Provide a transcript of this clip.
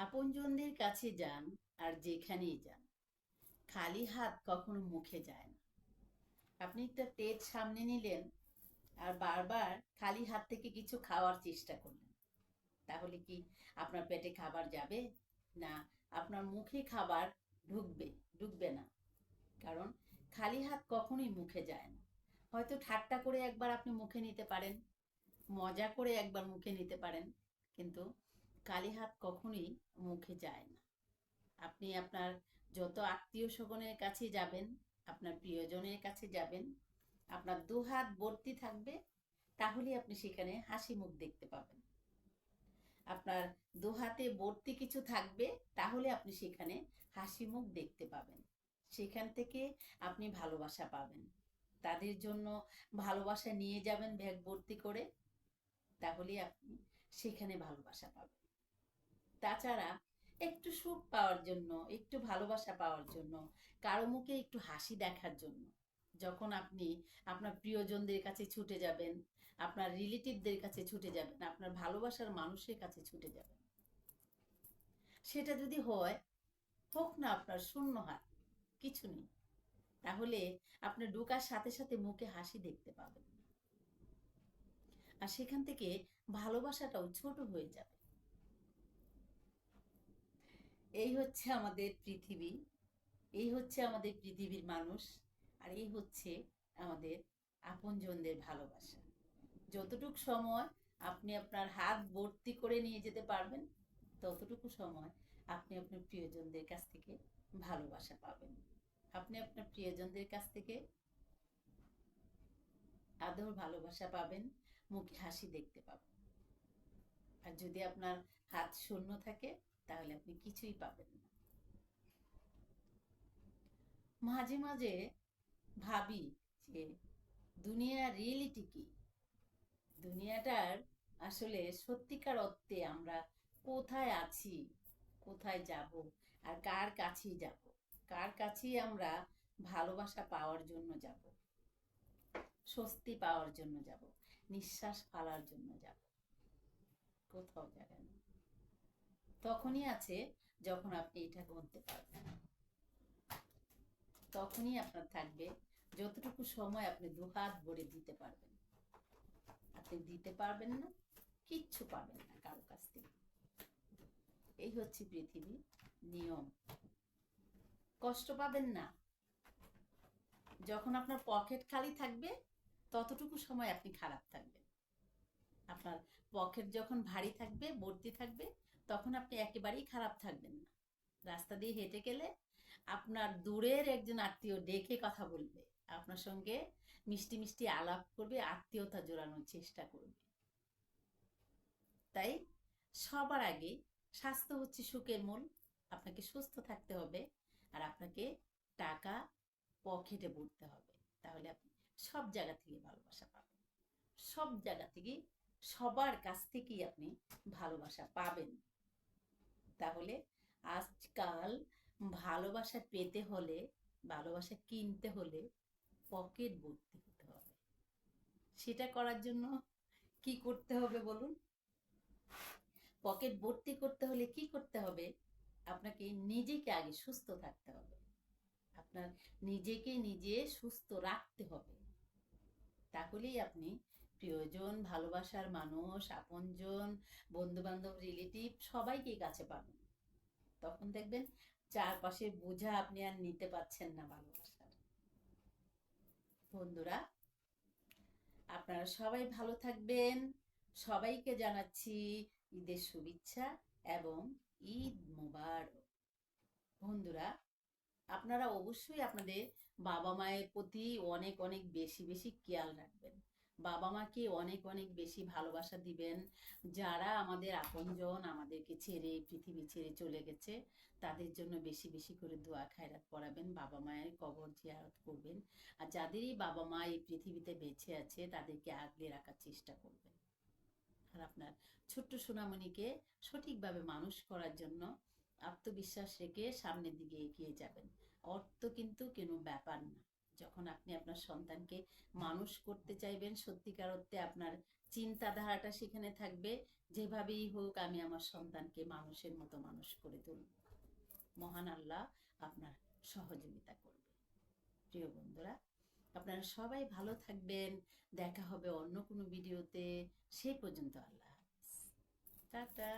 আপনজনদের কাছে যান আর যেখানেই যান। খালি হাত কখনো মুখে যায় না। আপনি একটা প্লেট সামনে নিলেন আর বারবার খালি হাত থেকে কিছু খাওয়ার চেষ্টা করলেন। তাহলে কি আপনার পেটে খাবার যাবে? না, আপনার মুখে খাবার ঢুকবে ঢুকবে না। কারণ খালি হাত কখনোই মুখে যায় না। হয়তো ঠাট্টা করে একবার আপনি মুখে নিতে পারেন, মজা করে একবার মুখে নিতে পারেন, কিন্তু খালি হাত কখনোই মুখে যায় না। আপনি আপনার যত আত্মীয় স্বজনের কাছে যাবেন, আপনার প্রিয়জনের কাছে যাবেন, আপনার দু হাত ভর্তি থাকবে তাহলে আপনি সেখানে হাসি মুখ দেখতে পাবেন। আপনার দু হাতে ভর্তি কিছু থাকবে, তাহলে আপনি সেখানে হাসি মুখ দেখতে পাবেন। সেখান থেকে আপনি ভালোবাসা পাবেন। তাদের জন্য ভালোবাসা নিয়ে যাবেন ব্যাগ ভর্তি করে তাহলে আপনি সেখানে ভালোবাসা পাবেন। তাছাড়া একটু সুখ পাওয়ার জন্য, একটু ভালোবাসা পাওয়ার জন্য, কারও মুখে একটু হাসি দেখার জন্য। যখন আপনি আপনার প্রিয়জনদের কাছে ছুটে যাবেন, আপনার রিলেটিভদের কাছে ছুটে যাবেন, আপনার ভালোবাসার মানুষের কাছে ছুটে যাবেন, সেটা যদি হয়, হোক না আপনার, শূন্য হাত কিছু নেই। তাহলে আপনি ঢোকার সাথে সাথে মুখে হাসি দেখতে পাবেন। আর সেখান থেকে ভালোবাসাটাও ছোট হয়ে যাবে। এই হচ্ছে আমাদের পৃথিবী, এই হচ্ছে আমাদের পৃথিবীর মানুষ, আর এই হচ্ছে আমাদের আপনজনদের ভালোবাসা। যতটুক সময় আপনি আপনার হাত ভর্তি করে নিয়ে যেতে পারবেন, ততটুকু সময় আপনি আপনার প্রিয়জনদের কাছ থেকে ভালোবাসা পাবেন। আপনি আপনার প্রিয়জনদের কাছ থেকে আদর, ভালোবাসা পাবেন, মুখে হাসি দেখতে পাবেন। আর যদি আপনার হাত শূন্য থাকে তাহলে আপনি কিছুই পাবেন না। মাঝে মাঝে ভাবি যে দুনিয়ার রিয়েলিটি কি? দুনিয়াটার আসলে সত্যিকার অর্থে আমরা কোথায় আছি, কোথায় যাব আর কার কাছেই যাব? কার কাছেই আমরা ভালোবাসা পাওয়ার জন্য যাব? স্বস্তি পাওয়ার জন্য যাব? নিঃশ্বাস ফেলার জন্য যাব? কোথাও যাবেন না। তখনই আছে যখন আপনি এটা করতে পারবেন। তখনই আপনার থাকবে যতটুকু সময় আপনি দুহাত ভরে দিতে পারবেন। আপনি দিতে পারবেন না, কিচ্ছু পাবেন না কারও কাছ থেকে। এই হচ্ছে পৃথিবী নিয়ম। কষ্ট পাবেন না। যখন আপনার পকেট খালি থাকবে, ততটুকু সময় আপনি খারাপ থাকবেন। আপনার পকেট যখন ভারী থাকবে, ভর্তি থাকবে তখন আপনি একেবারেই খারাপ থাকবেন না। রাস্তা দিয়ে হেঁটে গেলে আপনার দূরের একজন আত্মীয় ডেকে কথা বলবে। আপনার সঙ্গে মিষ্টি মিষ্টি আলাপ করবে, আত্মীয়তা জোড়ানোর চেষ্টা করবে। তাই সবার আগে স্বাস্থ্য হচ্ছে সুখের মূল। আপনাকে সুস্থ থাকতে হবে আর আপনাকে টাকা পকেটে ভরতে হবে। তাহলে আপনি সব জায়গা থেকে ভালোবাসা পাবেন। সব জায়গা থেকে সবার কাছ থেকেই আপনি ভালোবাসা পাবেন। তাহলে আজকাল ভালোবাসা পেতে হলে, ভালোবাসা কিনতে হলে পকেট ভর্তি হতে হবে। সেটা করার জন্য কি করতে হবে বলুন? পকেট ভর্তি করতে হলে কি করতে হবে? আপনাকে নিজেকে আগে সুস্থ থাকতে হবে। আপনার নিজেকে নিজে সুস্থ রাখতে হবে। তাহলেই আপনি প্রিয়জন, ভালোবাসার মানুষ, আপনজন বন্ধু বান্ধব রিলেটিভ সবাইকে কাছে পাবেন। তখন দেখবেন চারপাশে বোঝা আপনি আর নিতে পাচ্ছেন না ভালোবাসার বন্ধুরা, আপনারা সবাই ভালো থাকবেন। সবাইকে জানাচ্ছি ঈদের শুভেচ্ছা এবং ঈদ মোবারক। বন্ধুরা, আপনারা অবশ্যই আপনাদের বাবা মায়ের প্রতি অনেক অনেক বেশি বেশি খেয়াল রাখবেন। বাবা মাকে অনেক অনেক বেশি ভালোবাসা দিবেন। যারা আমাদের আপনজন, আমাদেরকে ছেড়ে পৃথিবী ছেড়ে চলে গেছে, তাদের জন্য বেশি বেশি করে দোয়া, খায়রাত পড়াবেন বাবা মায়ের কবর জিয়ারত করবেন। আর যাদেরই বাবা মা এই পৃথিবীতে বেঁচে আছে, তাদেরকে আগলে রাখার চেষ্টা করবেন। আর আপনার ছোট্ট সোনামণিকে সঠিকভাবে মানুষ করার জন্য আত্মবিশ্বাস রেখে সামনের দিকে এগিয়ে যাবেন। অর্থ কিন্তু কোনো ব্যাপার না। যখন আপনি আপনার সন্তানকে মানুষ করতে চাইবেন সত্যিকার অর্থে আপনার চিন্তাধারাটা সেখানে থাকবে, যেভাবেই হোক আমি আমার সন্তানকে মানুষের মতো মানুষ করে তুলব। মহান আল্লাহ আপনার সহযোগিতা করবে। প্রিয় বন্ধুরা, আপনারা সবাই ভালো থাকবেন। দেখা হবে অন্য কোনো ভিডিওতে। সেই পর্যন্ত আল্লাহ টাটা।